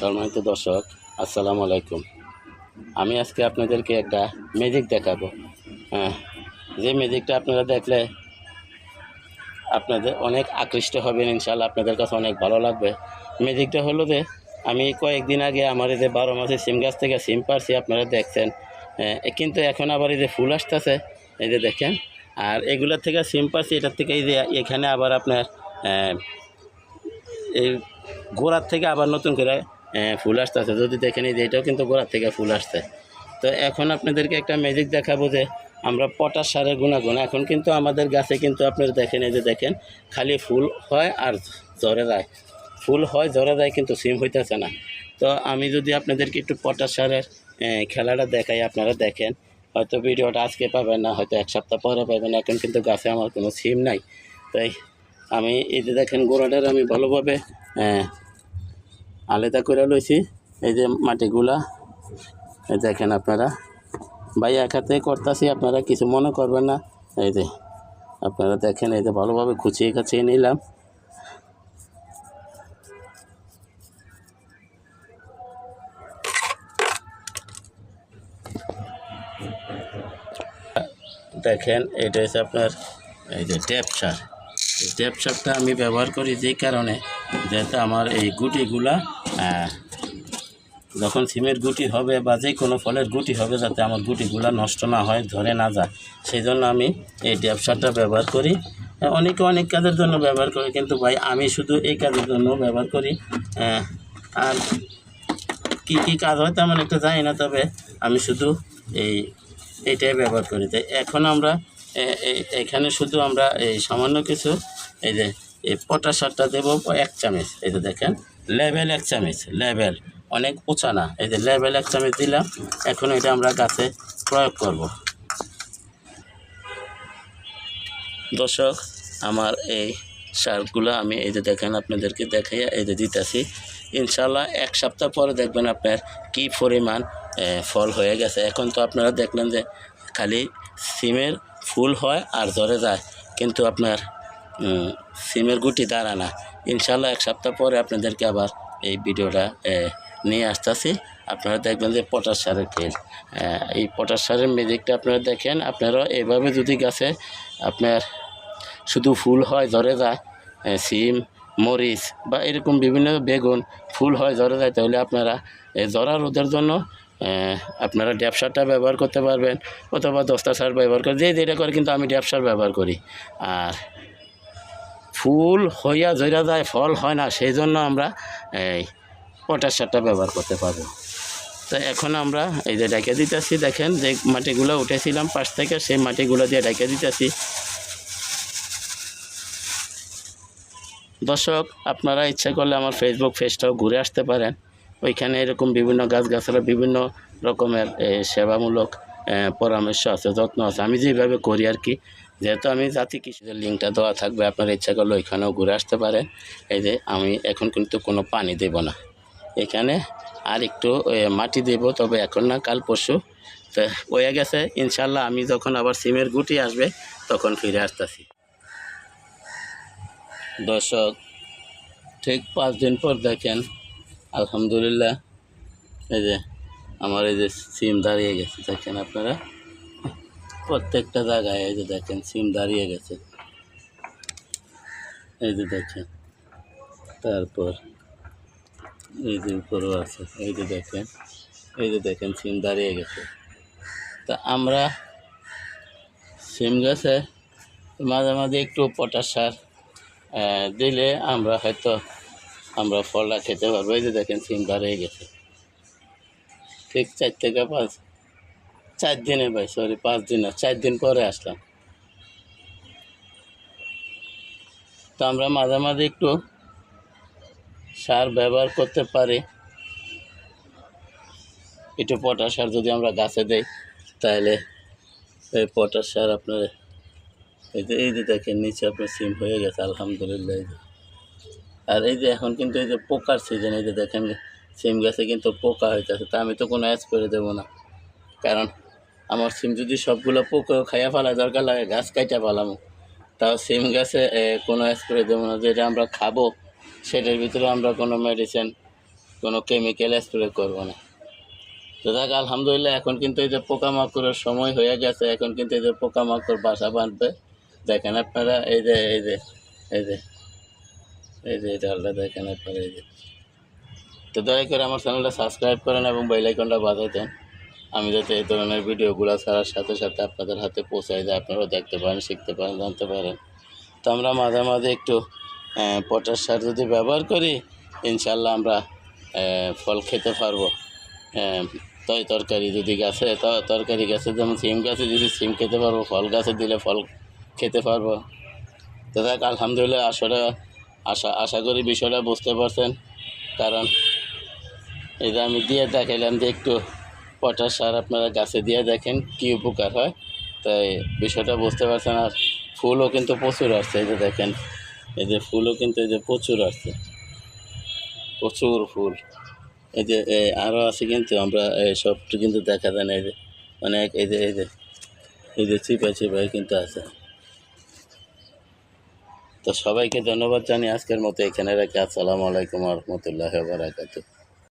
সম্মানিত দর্শক আসসালামু আলাইকুম। আমি আজকে আপনাদেরকে একটা ম্যাজিক দেখাবো। হ্যাঁ যে ম্যাজিকটা আপনারা দেখলে আপনাদের অনেক আকৃষ্ট হবেন ইনশাল্লাহ আপনাদের কাছে অনেক ভালো লাগবে। ম্যাজিকটা হলো যে আমি কয়েকদিন আগে আমার এই যে বারো মাসের সিম গাছ থেকে সিম পারছি আপনারা দেখছেন। হ্যাঁ, কিন্তু এখন আবার এই যে ফুল আসতেছে এই যে দেখেন। আর এগুলোর থেকে সিম পারছি এটার থেকে এই যে এখানে আবার আপনার এই গোড়ার থেকে আবার নতুন করে ফুল আসতেছে। যদি দেখেন এই যে এটাও কিন্তু গোড়ার থেকে ফুল আসছে। তো এখন আপনাদেরকে একটা ম্যাজিক দেখাবো যে আমরা পটাশ সারের গুণাগুণ। এখন কিন্তু আমাদের গাছে কিন্তু আপনারা দেখেন এই যে দেখেন, খালি ফুল হয় আর জ্বরে যায়। ফুল হয় জ্বরে যায় কিন্তু সিম হইতেছে না। তো আমি যদি আপনাদেরকে একটু পটাশ সারের খেলাটা দেখাই, আপনারা দেখেন। হয়তো ভিডিওটা আজকে পাবেন না, হয়তো এক সপ্তাহ পরে পাবেন। এখন কিন্তু গাছে আমার কোনো সিম নাই। তাই আমি এই যে দেখেন গোড়াটার আমি ভালোভাবে আলাদা করে লইছি। এই যে মাটিগুলা দেখেন আপনারা। ভাই, এক হাতে করতেছি, আপনারা কিছু মনে করবেন না। এই যে, আপনারা দেখেন, এই যে ভালোভাবে খুচিয়ে খাচিয়ে নিলাম। দেখেন, এটা হচ্ছে আপনার, এই যে ট্যাপ সার। ট্যাপ সারটা আমি ব্যবহার করি যেই কারণে, যাতে আমার এই গুটিগুলা যখন সিমের গুটি হবে বা যে কোনো ফলের গুটি হবে যাতে আমার গুটিগুলা নষ্ট না হয় ধরে না যায় সেই জন্য আমি এই ট্যাপ সারটা ব্যবহার করি। আহ, অনেকে অনেক কাজের জন্য ব্যবহার করি কিন্তু ভাই আমি শুধু এই কাজের জন্য ব্যবহার করি। আহ, আর কী কী কাজ হয় তেমন একটা জানি না তবে আমি শুধু এই এটাই ব্যবহার করি। তাই এখন আমরা এখানে শুধু আমরা এই সামান্য কিছু এই যে এই পটাশ সারটা দেবো এক চামচ, এই যে দেখেন লেভেল এক চামচ লেভেল অনেক উঁচা না। এই যে লেভেল এক চামচ দিলাম, এখন এটা আমরা গাছে প্রয়োগ করব। দর্শক, আমার এই সারগুলো আমি এই যে দেখেন আপনাদেরকে দেখাইয়া এই যে দিতেছি। ইনশাল্লাহ এক সপ্তাহ পরে দেখবেন আপনার কি পরিমাণ ফল হয়ে গেছে। এখন তো আপনারা দেখলেন যে খালি সিমের ফুল হয় আর জ্বরে যায়। কিন্তু আপনার সিমের গুটি দাঁড়া না ইনশাল্লাহ এক সপ্তাহ পরে আপনাদেরকে আবার এই ভিডিওটা নিয়ে আসতেছি। আপনারা দেখবেন যে পটাশ সারের খেল এই পটাশ সারের ম্যাজিকটা আপনারা দেখেন। আপনারা এভাবে যদি গাছে আপনার শুধু ফুল হয় ঝরে যায় সিম, মরিচ বা এরকম বিভিন্ন বেগুন ফুল হয় ঝরে যায়, তাহলে আপনারা জরা রোদের জন্য আপনারা ড্যাপ সারটা ব্যবহার করতে পারবেন অথবা দস্তা সার ব্যবহার করে, যে যেটা করে, কিন্তু আমি ড্যাপ সার ব্যবহার করি। আর ফুল হইয়া জইরা যায়, ফল হয় না সেই জন্য আমরা এই পটাশ সারটা ব্যবহার করতে পারব। তো এখন আমরা এই যে ডেকে দিতেছি, দেখেন যে মাটিগুলো উঠেছিলাম পাশ থেকে, সেই মাটিগুলো দিয়ে ডেকে দিতেছি। দর্শক, আপনারা ইচ্ছা করলে আমার ফেসবুক পেজটাও ঘুরে আসতে পারেন। ওইখানে এরকম বিভিন্ন গাছগাছালা বিভিন্ন রকমের সেবামূলক পরামর্শ আছে, যত্ন আছে। আমি যেভাবে করি আর কি যেহেতু আমি জাতি কৃষিদের লিঙ্কটা দেওয়া থাকবে, আপনারা ইচ্ছা করলে ওইখানেও ঘুরে আসতে পারেন। এই যে আমি এখন কিন্তু কোনো পানি দেব না। এখানে আর একটু মাটি দেব, তবে এখন না, কাল পরশু। তো হয়ে গেছে, ইনশাল্লাহ আমি যখন আবার সিমের গুটি আসবে, তখন ফিরে আসতেছি। দর্শক, ঠিক পাঁচ দিন পর দেখেন, আলহামদুলিল্লাহ, এই যে আমার এই যে সিম দাঁড়িয়ে গেছে, দেখেন আপনারা। প্রত্যেকটা জায়গায়, এই যে দেখেন, সিম দাঁড়িয়ে গেছে। এই যে দেখেন, তারপর এই যে উপরেও আছে, এই যে দেখেন, এই যে দেখেন, সিম দাঁড়িয়ে গেছে। তা আমরা সিম গাছে মাঝে মাঝে একটু পটাশ সার দিলে আমরা হয়তো আমরা ফলটা খেতে পারব। এই যে দেখেন, সিম দাঁড়িয়ে গেছে। ঠিক চার থেকে পাঁচ চার দিনে ভাই সরি পাঁচ দিন না, চার দিন পরে আসলাম। তো আমরা মাঝে মাঝে একটু সার ব্যবহার করতে পারি। একটু পটাশ সার যদি আমরা গাছে দেই, তাহলে এই পটাশ সার আপনার, এই যে এই যে দেখেন, নিচে আপনার সিম হয়ে গেছে, আলহামদুলিল্লাহ। আর এই যে এখন কিন্তু এই যে পোকার সিজন এই যে দেখেন, সিম গাছে কিন্তু পোকা হইতেছে, তা আমি তো কোনো অ্যাজ করে দেবো না। কারণ আমার সিম যদি সবগুলো পোকা খাইয়া ফেলা দরকার লাগে, গাছ কাইটা ফেলামো। তাও সিম গাছে কোনো স্প্রে দেবো না, যেটা আমরা খাব, সেটার ভিতরে আমরা কোনো মেডিসিন কোনো কেমিক্যাল স্প্রে করব না। তো দেখ আলহামদুলিল্লাহ, এখন কিন্তু এই যে পোকামাকড়ের সময় হয়ে গেছে, এখন কিন্তু এই যে পোকামাকড় বাসা বাঁধবে। দেখেন আপনারা, এই যে এই যে এই যে এই যে ডালটা দেখেন আপনারা, এই যে। তো দয়া করে আমার চ্যানেলটা সাবস্ক্রাইব করেন এবং বেল আইকনটা বাজাই আমি যাতে এই ধরনের ভিডিওগুলো ছাড়ার সাথে সাথে আপনাদের হাতে পৌঁছায় যায় আপনারাও দেখতে পারেন, শিখতে পারেন, জানতে পারেন। তো আমরা মাঝে মাঝে একটু পটাশ সার যদি ব্যবহার করি ইনশাল্লাহ আমরা ফল খেতে পারব। তাই তরকারি যদি গাছে তরকারি গাছে যেমন সিম গাছে যদি সিম খেতে পারব, ফল গাছে দিলে ফল খেতে পারব। তো দেখ আলহামদুলিল্লাহ আসলে আশা আশা করি বিষয়টা বুঝতে পারছেন। কারণ এটা আমি দিয়ে দেখাইলাম যে একটু পটাশ সার আপনারা গাছে দিয়ে দেখেন কী উপকার হয়। তাই বিষয়টা বুঝতে পারছেন আর ফুলও কিন্তু প্রচুর আসছে, এই যে দেখেন, এই যে ফুলও কিন্তু এই যে প্রচুর আসছে। প্রচুর ফুল। এই যে আরও আছে কিন্তু, আমরা এই সবটা কিন্তু দেখা যায় না, এই যে, অনেক, এই যে এই যে এই যে চিপা চিপাই কিন্তু আছে। তো সবাইকে ধন্যবাদ জানি আজকের মতো এখানে রাখি। আসসালামু আলাইকুম রহমতুল্লাহ বারাকাতু